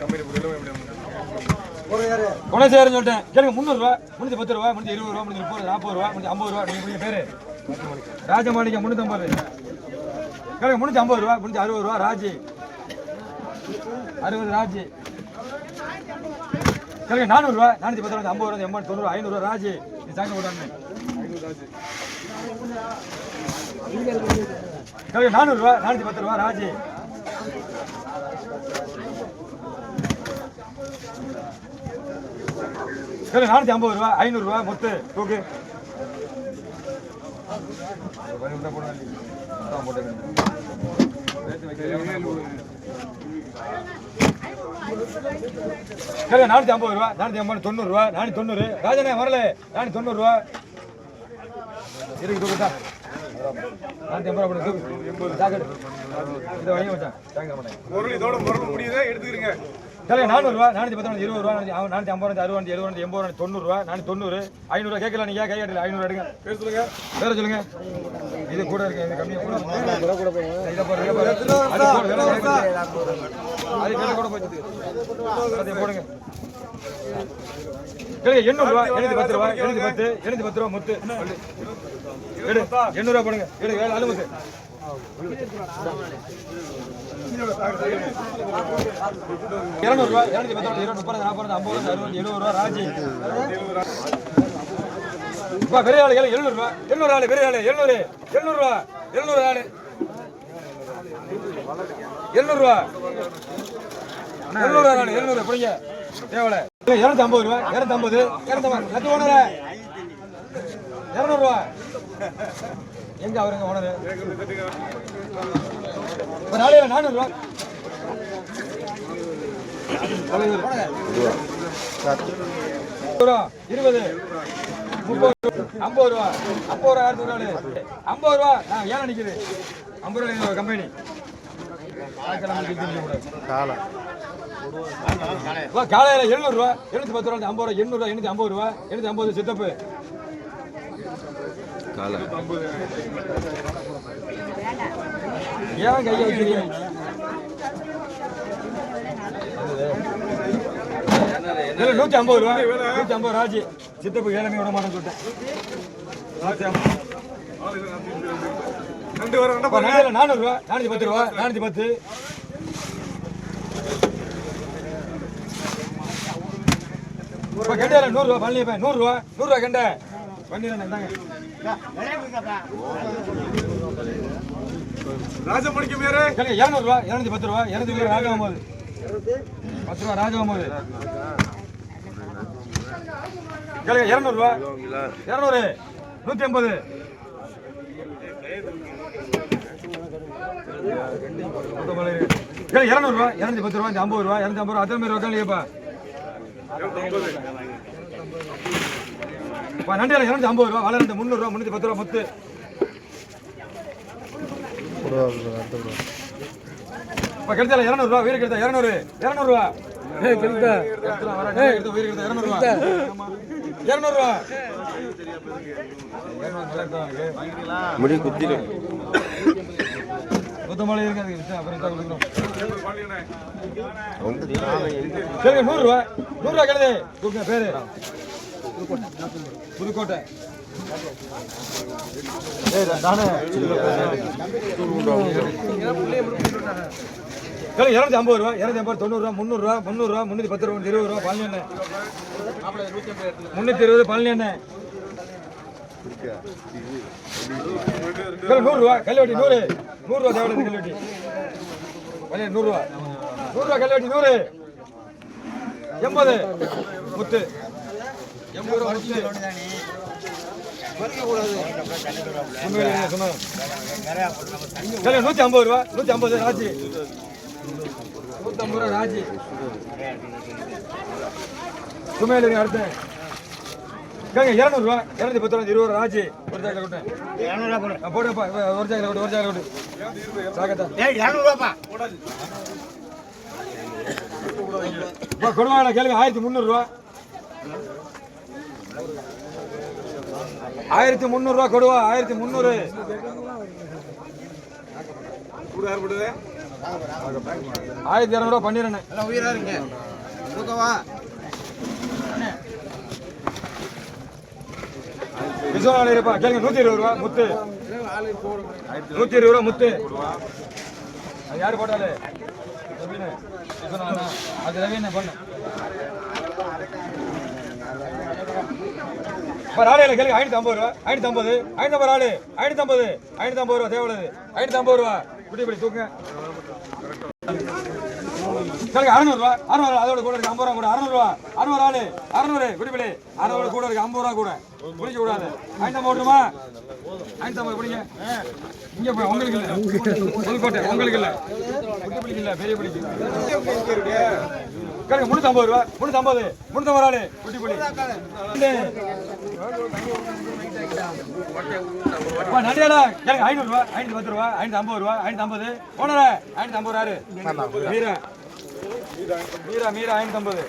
Company பொருளும் குணசேகரன் சொல்லிட்டேன். கேளுங்க முந்நூறுரூவா முடிஞ்சு பத்து ரூபா முடிஞ்சு இருபது ரூபா முடிஞ்சு முப்பது நாற்பது ரூபா முந்நூற்றி ஐம்பது ரூபா நீங்கள் பேர். ராஜமாணிக்கம் முந்நூற்றம்பது கேளுங்க முந்நூற்றி ஐம்பது ரூபா முடிஞ்சு அறுபது ரூபா ராஜி. அறுபது ராஜி. கேளுங்க நானூறுரூவா நானூற்றி பத்து ரூபா ஐம்பது ரூபா எண்பது தொண்ணூறு ஐநூறுரூவா ராஜி. நீ சாங்க போட்டாங்க கேளுங்க நானூறுரூவா நானூற்றி பத்து ரூபா ராஜி. சரி நானூற்றி ஐம்பது ரூபா ஐநூறுரூவா மொத்து. தூக்கு சரி நானூற்றி ஐம்பது ரூபா நானூற்றி ஐம்பது தொண்ணூறுரூவா நானூற்றி தொண்ணூறு. ராஜனே வரல. நானூற்றி தொண்ணூறுரூவா இருக்கு ஐம்பது ரூபா தூக்கு. ஜாக்கெட் இதை வாங்கி வச்சான் மாட்டேன் பொருள் இதோட பொருள் எடுத்துக்கிறீங்க. நானூறுரூவா நானூற்றி பத்து இருபது ரூபா நானூற்றி ஐம்பது ரூபா அறுபது எழுபது எண்பது ரூபா தொண்ணூறுரூவா நானூற்றி தொண்ணூறு. ஐநூறுரூவா கேட்கல நீங்கள் கை கட்டல ஐநூறு எடுங்க. பேர் சொல்லுங்க. இது கூட இருக்கு இது கம்மியாக கூட. அது கூட போச்சு. அதை போடுங்க. எண்ணூறுரூவா எழுநூத்தி பத்து ரூபா எழுநூத்தி பத்து எழுநூத்தி பத்து ரூபா முத்து. சொல்லு. எடு. எண்ணூறுரூவா போடுங்க. எடு ஏழு அழுமுத்து இரநூறுவா இரநூத்தி பத்து ரூபா இருபது முப்பது நாற்பது ஐம்பது அறுபது எழுபது ரூபா ராஜி. இப்போ பெரிய ஆளு கேளு எழுநூறுவா. எழுநூறு ஆளு பெரிய ஆளு எழுநூறு எழுநூறுவா எழுநூறு ஆளு. எழுநூறுவா. எழுநூறு ஆளு எழுநூறு புரியுங்க தேவலை. இரநூத்தி ஐம்பது ரூபா இரநூத்தி ஐம்பது இரநூத்தி ஐம்பது. லட்சம் இரநூறுவா. எங்க அவருங்க ஓனரு? ஒரு நாளையில நானூறுவா ரூபா. இருபது முப்பது ஐம்பது ரூபா ஐம்பது ரூபா ஆயிரத்தி ஐம்பது ரூபா நான் ஏன் நிற்குது ஐம்பது ரூபா கம்பெனி காலையில எழுநூறுவா எழுநூத்தி பத்து ரூபா ஐம்பது ரூபா எண்ணூறுவா எண்ணூத்தி ஐம்பது ரூபா எண்ணூத்தி ஐம்பது சித்தப்பு. ஏன் கையை வைக்கிறீங்க இல்ல, நூத்தி ஐம்பது ரூபா. நூத்தி ஐம்பது ராஜி சித்தப்பு ஏழமே விட மாட்டேன்னு சொல்லிட்டேன். நூத்தி ஐம்பது. ரெண்டு வர ரெண்டா அப்ப நானூறு நானூறு ரூபா. நானூத்தி பத்து ரூபா. நானூத்தி பத்து. இப்ப கெண்டையில நூறு ரூபா. பழனி நூறு ரூபா. நூறு ரூபா கெண்டை. பண்ணிடுறேன் இந்தாங்க ராஜமணிக்கம் இரநூறு ரூபா இரநூத்தி பத்து ரூபா இரநூத்தி பேர் ரூபா ராஜாமோது பத்து ரூபா ராஜாமோது கேளுங்க இரநூறு ரூபா இரநூறு நூத்தி ஐம்பது. இரநூறுவா இரநூத்தி பத்து ரூபா இந்த ஐம்பது ரூபா இரநூத்தி ஐம்பது ரூபா. அத்தனை பேர் உட்காந்துப்பா நண்டியில் இரநூத்தி ஐம்பது ரூபா வளர்ந்து முந்நூறு ரூபா முந்நூற்றி பத்து ரூபா முத்து. இப்போ கிடைச்சல இரநூறுவா உயிர் கிடைத்தா இரநூறு இரநூறுவா முடி குத்திடும் கொத்தமல்லி இருக்கு அதுக்கு வித்து அப்புறம் தான் கொடுக்கணும். அவங்க சரிங்க நூறுரூவா நூறுரூவா கிடையாது பேரு. புதுக்கோட்டை இரநூத்தி ஐம்பது ரூபா இரநூத்தி ஐம்பது தொண்ணூறுரூவா முந்நூறுரூவா முந்நூறுரூவா முந்நூற்றி பத்து ரூபா இருபது ரூபா பழனி எண்ணெய் முந்நூற்றி இருபது பழனி நூறுரூவா கல்வெட்டி நூறு நூறுரூவா தேவையான கல்வெட்டி பழைய நூறுரூவா நூறுரூவா கல்வெட்டி நூறு எண்பது முத்து எண்பது ரூபா முத்து உண்மையிலே சொன்னேன். சரி, நூத்தி ஐம்பது ரூபா நூத்தி ஐம்பது ராஜி. நூத்தி ஐம்பது ரூபா ராஜி. சுமையில அடுத்து. கேங்க இருநூறு ரூபா இருநூத்தி பத்து ரூபா இருபது ரூபா ராஜி. ஒரு ஜாக்கில் கொட்டேன் போடுப்பா ஒரு ஜாக்கில் கொடு ஒரு ஜாக்கில் கொடு. சாக்கத்தா கேளுங்க ஆயிரத்தி முந்நூறுரூவா ஆயிரத்தி முந்நூறுரூவா கொடுவா ஆயிரத்தி முந்நூறு. ஆயிரத்தி இரநூறுவா பண்ணிடுறேன் உயிரா இருங்க. இருப்பா கேளுங்க நூத்தி இருபது ரூபா முத்து. நூத்தி இருபது ரூபா முத்து. அது யாரு போட்டாலே? அது ரவின்னு பண்ணு. இப்போ ஆடையில கேளுங்க. ஐநூத்தி ஐம்பது ரூபா. ஐநூத்தி ஐம்பது ஐநூத்தி ஐம்பது ஆடு ஐநூத்தி ஐம்பது ஐநூத்தி ஐம்பது ரூபா. தேவையுள்ளது ஐநூத்தி ஐம்பது ரூபா. குட்டி இப்படி தூக்குங்க கேளுங்க அறுநூறுவா அறுநூறு அதோட கூட இருக்கு. ஐம்பது ரூபா கூட. அறுநூறுவா அறுநூறு ஆளு. அறுநூறு. குடிப்பிடி அறுநூறு கூட இருக்கு. ஐம்பது ரூபா கூட. குடிக்க கூடாது. ஐநூத்தி ரூபா ஐநூத்தி ஐம்பது பிடிங்க. இங்க போய் உங்களுக்கு இல்லை. புதுக்கோட்டை உங்களுக்கு இல்லை. குட்டி பெரிய பிடிக்கு. கேளுங்க முன்னூத்தி ஐம்பது ரூபா. முன்னூத்தி ஐம்பது முன்னூத்தி ஐம்பது ஆளு குட்டி அப்பா, நடிகாடா கேளுங்க ஐநூறு ரூபா ஐநூத்தி பத்து ரூபா ஐநூத்தி ஐம்பது ரூபா ஐநூத்தி ஐம்பது. ஓனர ஐநூத்தி ஐம்பது ஆறு மீரா. மீரா மீரா ஐநூத்தி ஐம்பது